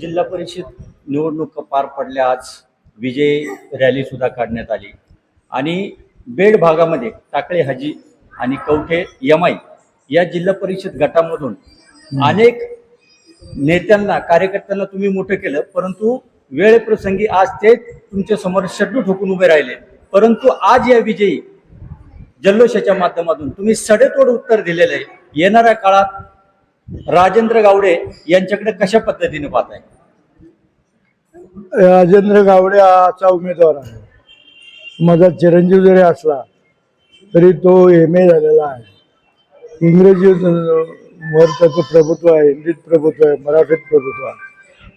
जिल्हा परिषद निवडणूक पार पडल्या आज विजय रॅली सुद्धा काढण्यात आली. आणि बेड भागामध्ये टाकळे हाजी आणि कवठे यमाई या जिल्हा परिषद गटामधून अनेक नेत्यांना कार्यकर्त्यांना तुम्ही मोठं केलं परंतु वेळ प्रसंगी आज ते तुमच्यासमोर शड्डू ठोकून उभे राहिले. परंतु आज या विजयी जल्लोषाच्या माध्यमातून तुम्ही सडेतोड उत्तर दिलेलं आहे. येणाऱ्या काळात राजेंद्र गावडे यांच्याकडे कशा पद्धतीने पाहताय राजेंद्र गावडे हा उमेदवार आहे. माझा चिरंजीव जरी असला तरी तो एम ए झालेला आहे. इंग्रजी वर त्याचं प्रभुत्व आहे हिंदीत प्रभुत्व आहे मराठीत प्रभुत्व आहे.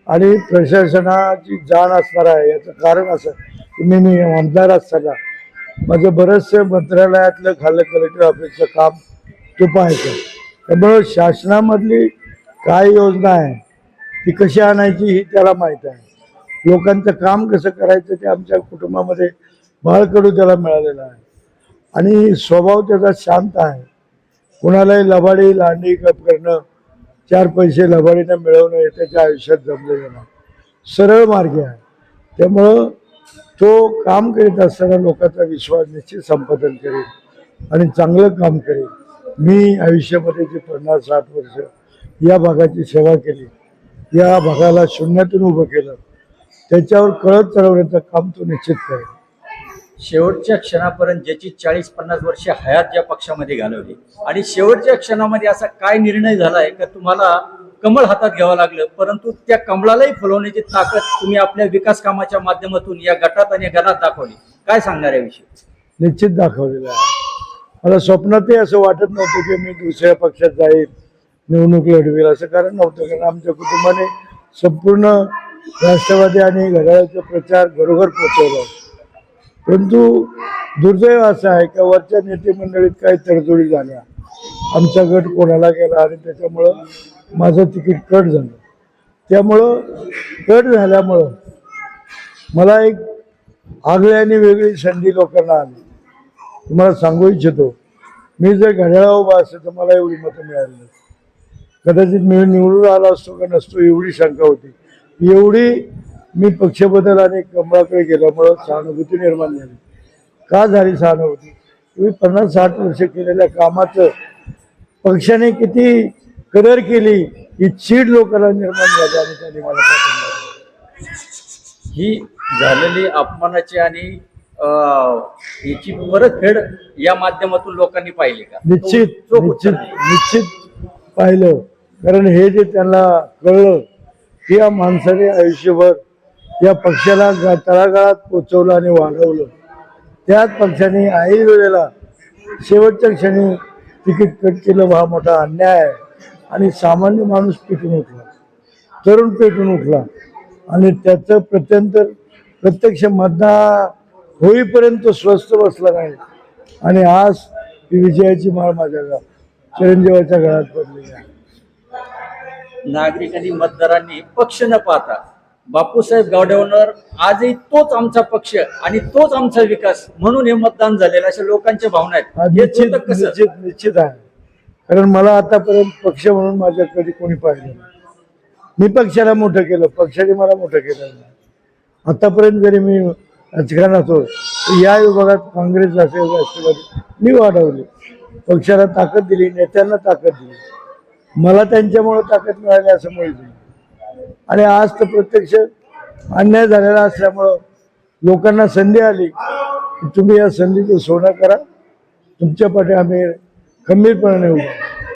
आणि प्रशासनाची जाण असणार आहे याचं कारण असं की मी मी आमदार असताना माझं बरंचसं मंत्रालयातलं खाल्लं कलेक्टर ऑफिसचं काम तो पाहायचं त्यामुळं शासनामधली काय योजना आहे ती कशी आणायची ही त्याला माहीत आहे. लोकांचं काम कसं करायचं ते आमच्या कुटुंबामध्ये बाळकडू त्याला मिळालेलं आहे. आणि स्वभाव त्याचा शांत आहे. कुणालाही लबाडी लांडी कप करणं चार पैसे लबाडीनं मिळवणं हे त्याच्या आयुष्यात जमलेलं नाही. सरळ मार्ग आहे. त्यामुळं तो काम करीत असताना लोकांचा विश्वास निश्चित संपादन करेल आणि चांगलं काम करेल. मी आयुष्यामध्ये जे पन्नास साठ वर्ष या भागाची सेवा केली या भागाला शून्यातून उभं केलं त्याच्यावर कळत चढवण्याचं काम तो निश्चित करेल. शेवटच्या क्षणापर्यंत ज्याची चाळीस पन्नास वर्ष हयात ज्या पक्षामध्ये घालवली आणि शेवटच्या क्षणामध्ये असा काय निर्णय झालाय का तुम्हाला कमळ हातात घ्यावं लागलं परंतु त्या कमळालाही फुलवण्याची ताकद तुम्ही आपल्या विकास कामाच्या माध्यमातून या गटात आणि घरात दाखवली. काय सांगणार याविषयी? निश्चित दाखवलेलं आहे. मला स्वप्नातही असं वाटत नव्हतं की मी दुसऱ्या पक्षात जाईल निवडणूक लढवेल असं कारण नव्हतं. कारण आमच्या कुटुंबाने संपूर्ण राष्ट्रवादी आणि घड्याळाचा प्रचार घरोघर पोचवला. परंतु दुर्दैव असं आहे का वरच्या नेतेमंडळीत काही तडजोडी झाल्या. आमचा गट कोणाला गेला आणि त्याच्यामुळं माझं तिकीट कट झालं. त्यामुळं कट झाल्यामुळं मला एक आगळ्याने आणि वेगळी संधी लोकांना आली. तुम्हाला सांगू इच्छितो मी जर घड्याळा उभा असेल तर मला एवढी मतं मिळाली नाही. कदाचित मी निवडून आला असतो का नसतो एवढी शंका होती. एवढी मी पक्षबद्दल आणि कमळाकडे गेल्यामुळं सहानुभूती निर्माण झाली. का झाली सहानुभूती? तुम्ही पन्नास साठ वर्ष केलेल्या कामाचं पक्षाने किती कदर केली ही चीड लोकांना निर्माण झाली आणि त्यांनी मला ही झालेली अपमानाची आणि याची परतफेड या माध्यमातून लोकांनी पाहिली का? निश्चित तो- निश्चित निश्चित पाहिलं. कारण हे जे त्यांना कळलं की या माणसाने आयुष्यभर या पक्षाला तळागाळात पोचवलं आणि वाढवलं. त्याच पक्षाने आई वेळेला शेवटच्या क्षणी तिकीट कट केलं हा मोठा अन्याय आहे. आणि सामान्य माणूस पेटून उठला. तरुण पेटून उठला. आणि त्याचं प्रत्यंतर प्रत्यक्ष मतदान होईपर्यंत तो स्वस्थ बसला नाही. आणि आज ही विजयाची माळ माझ्या चिरंजीवाच्या गळ्यात पडलेली आहे. नागरिकांनी मतदारांनी पक्ष न पाहता बापूसाहेब गावडेवर आजही तोच आमचा पक्ष आणि तोच आमचा विकास म्हणून हे मतदान झालेलं अशा लोकांच्या भावना आहेत. हे निश्चित कसं? निश्चित निश्चित आहे. कारण मला आतापर्यंत पक्ष म्हणून माझ्या कधी कोणी पाहिलं नाही. मी पक्षाला मोठं केलं पक्षाने मला मोठं केलं नाही. आतापर्यंत जरी मी राजकारण असो या विभागात काँग्रेस असेल राष्ट्रवादी. मी वाढवली. पक्षाला ताकद दिली नेत्यांना ताकद दिली. मला त्यांच्यामुळे ताकद मिळाली असं मुळीच नाही आणि आज तर प्रत्यक्ष अन्याय झालेला असल्यामुळं लोकांना संधी आली. की तुम्ही या संधीचं सोनं करा. तुमच्या पाठी आम्ही खंबीरपणाने उभा